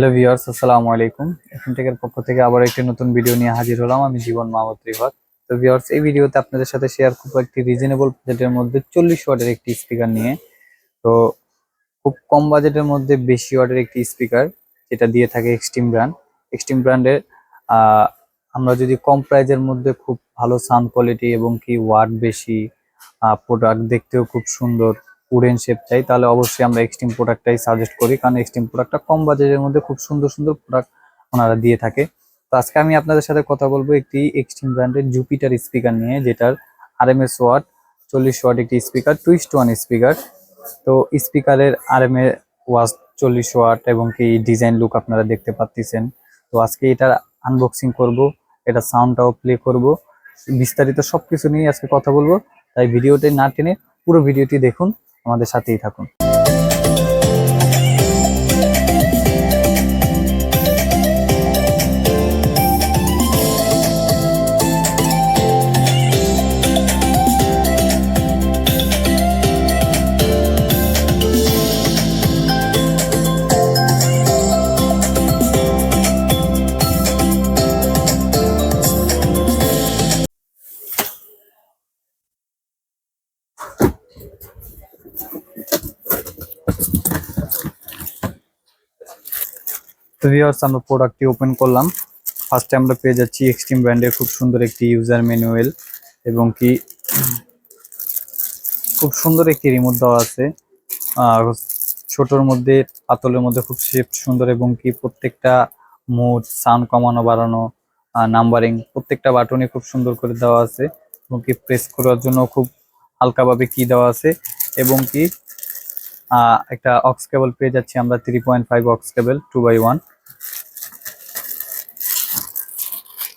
Hello viewers আসসালামু আলাইকুম। এখন থেকে পক্ষ থেকে আবার একটি নতুন ভিডিও নিয়ে হাজির হলাম আমি জীবন মাহমুদ রিফাত। তো ভিউয়ার্স এই ভিডিওতে আপনাদের সাথে শেয়ার করব একটি রিজনেবল বাজেটের মধ্যে চল্লিশ ওয়াটের একটি স্পিকার নিয়ে। তো খুব কম বাজেটের মধ্যে বেশি ওয়াটের একটি স্পিকার যেটা দিয়ে থাকে এক্সট্রিম ব্র্যান্ড এক্সট্রিম ব্র্যান্ডের আমরা যদি কম প্রাইজের মধ্যে খুব ভালো সাউন্ড কোয়ালিটি এবং কি ওয়াট বেশি প্রোডাক্ট দেখতেও খুব সুন্দর উডেন শেপ চাই, তাহলে অবশ্যই আমরা এক্সট্রিম প্রোডাক্টটাই সাজেস্ট করি। কারণ এক্সট্রিম প্রোডাক্টটা কম বাজেটের মধ্যে খুব সুন্দর সুন্দর প্রোডাক্ট ওনারা দিয়ে থাকে। তো আজকে আমি আপনাদের সাথে কথা বলব একটি এক্সট্রিম ব্র্যান্ডের জুপিটার স্পিকার নিয়ে, যেটার আর এম এস ওয়াট চল্লিশ ওয়াট একটি স্পিকার টুইস্ট ওয়ান স্পিকার তো স্পিকারের আর এম এ ওয়াট চল্লিশ ওয়াট এবং কি ডিজাইন লুক আপনারা দেখতে পাচ্ছেন। তো আজকে এটার আনবক্সিং করব এটা সাউন্ডটাও প্লে করব। বিস্তারিত সবকিছু নিয়ে আজকে কথা বলব, তাই ভিডিওটি না টেনে পুরো ভিডিওটি দেখুন। আমাদের সাথেই থাকুন। তো ভিউয়ার্স আমরা প্রোডাক্টটি ওপেন করলাম। ফার্স্টে আমরা পেয়ে যাচ্ছি এক্সট্রিম ব্র্যান্ডের খুব সুন্দর একটি ইউজার ম্যানুয়াল এবং কি খুব সুন্দর একটি রিমোট দেওয়া আছে। আর ছোটর মধ্যে, পাতলের মধ্যে খুব শেপ সুন্দর এবং কি প্রত্যেকটা মোড সাউন্ড কমানো, বাড়ানো নাম্বারিং প্রত্যেকটা বাটনে খুব সুন্দর করে দেওয়া আছে এবং কি প্রেস করার জন্য খুব হালকাভাবে কি দেওয়া আছে এবং কি একটা অক্স কেবল পেয়ে যাচ্ছি আমরা three point five aux cable two by one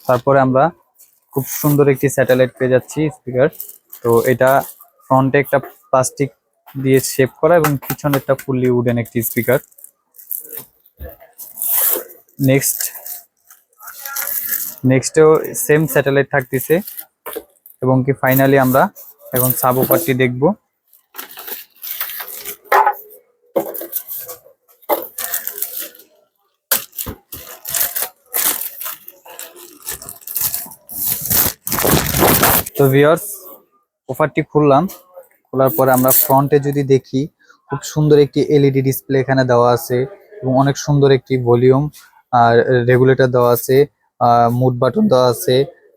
তারপরে আমরা খুব সুন্দর একটি স্যাটেলাইট পেয়ে যাচ্ছি স্পিকার। তো এটা ফ্রন্টে একটা প্লাস্টিক দিয়ে শেপ করা এবং পিছনে একটা ফুললি উডেন একটি স্পিকার। নেক্সট, নেক্সটেও সেম স্যাটেলাইট থাকতেছে এবং কি ফাইনালি আমরা এখন সাব ওপারটি দেখব। তো ভিউয়ার্স, অফারটি খুললাম। খোলার পরে আমরা ফ্রন্টে যদি দেখি, খুব সুন্দর একটি এলইডি ডিসপ্লে এখানে দেওয়া আছে এবং অনেক সুন্দর একটি ভলিউম আর রেগুলেটর দেওয়া আছে মুড বাটন দেওয়া আছে।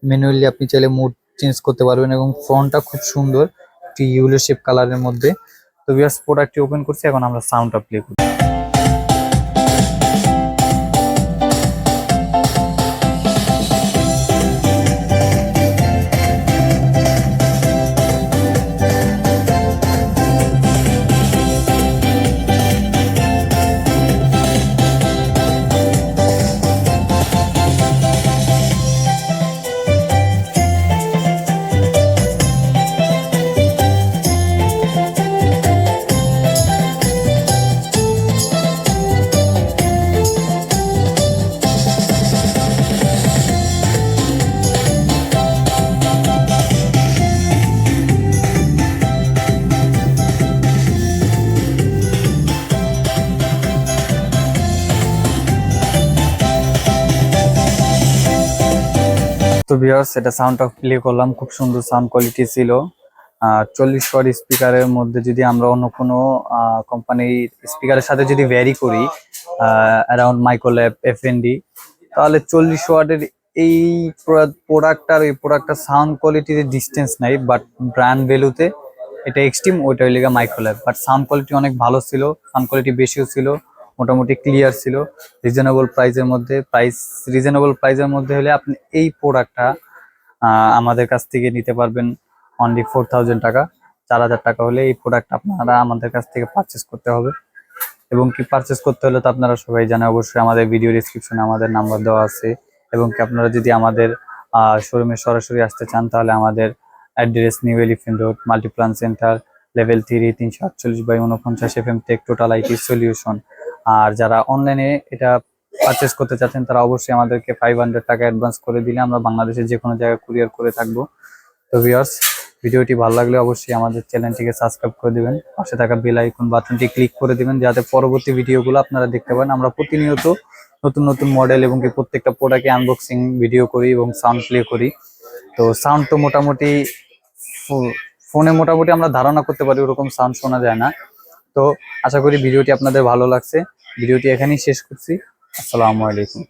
ম্যানুয়ালি আপনি চাইলে মুড চেঞ্জ করতে পারবেন এবং ফ্রন্টটা খুব সুন্দর, একটি ইউলো শেপ কালারের মধ্যে। তো ভিউয়ার্স, প্রোডাক্টটি ওপেন করছি, এখন আমরা সাউন্ডটা প্লে করি তো ভিউয়ার্স এটা সাউন্ডটা প্লে করলাম, খুব সুন্দর সাউন্ড কোয়ালিটি ছিল। চল্লিশ ওয়াট স্পিকারের মধ্যে যদি আমরা অন্য কোনো কোম্পানির স্পিকারের সাথে যদি ভ্যারি করি অ্যারাউন্ড মাইক্রোল্যাব এফ তাহলে চল্লিশ ওয়াটের এই প্রোডাক্ট আর এই প্রোডাক্টটার সাউন্ড কোয়ালিটির ডিস্টেন্স নাই বাট ব্র্যান্ড ভ্যালুতে এটা এক্সট্রিম ওইটা হইলে মাইক্রোল্যাব বাট সাউন্ড কোয়ালিটি অনেক ভালো ছিল সাউন্ড কোয়ালিটি বেশিও ছিল। মোটামুটি ক্লিয়ার ছিল। রিজনেবল প্রাইসের মধ্যে প্রাইস রিজনেবল প্রাইসের মধ্যে হলে আপনি এই প্রোডাক্টটা আমাদের কাছ থেকে নিতে পারবেন অনলি ফোর টাকা। চার হাজার টাকা হলে এই প্রোডাক্ট আপনারা আমাদের কাছ থেকে পারচেস করতে হবে। এবং কি পারচেস করতে হলে তো আপনারা সবাই জানেন অবশ্যই আমাদের ভিডিও ডিসক্রিপশনে আমাদের নাম্বার দেওয়া আছে। এবং কি আপনারা যদি আমাদের শোরুমে সরাসরি আসতে চান, তাহলে আমাদের address New Elephant Road Multiplan Center level three তিনশো আটচল্লিশ বাই উনপঞ্চাশ F M tech total IT solution আর যারা অনলাইনে এটা পারচেস করতে চাচ্ছেন, তারা অবশ্যই আমাদেরকে ফাইভ হান্ড্রেড টাকা অ্যাডভান্স করে দিলে আমরা বাংলাদেশের যে কোনো জায়গায় কুরিয়ার করে থাকব। তো ভিউয়ার্স ভিডিওটি ভালো লাগলে অবশ্যই আমাদের চ্যানেলটিকে সাবস্ক্রাইব করে দিবেন। পাশে থাকা বেল আইকন বাটনটি ক্লিক করে দিবেন, যাতে পরবর্তী ভিডিওগুলো আপনারা দেখতে পারেন। আমরা প্রতিনিয়ত নতুন নতুন মডেল এবং কি প্রত্যেকটা প্রোডাক্টে আনবক্সিং ভিডিও করি এবং সাউন্ড প্লে করি। তো সাউন্ড তো মোটামুটি ফোনে মোটামুটি আমরা ধারণা করতে পারি, ওরকম সাউন্ড শোনা যায় না। তো আশা করি ভিডিওটি আপনাদের ভালো লাগছে। ভিডিওটি এখানেই শেষ করছি। আসসালামু আলাইকুম।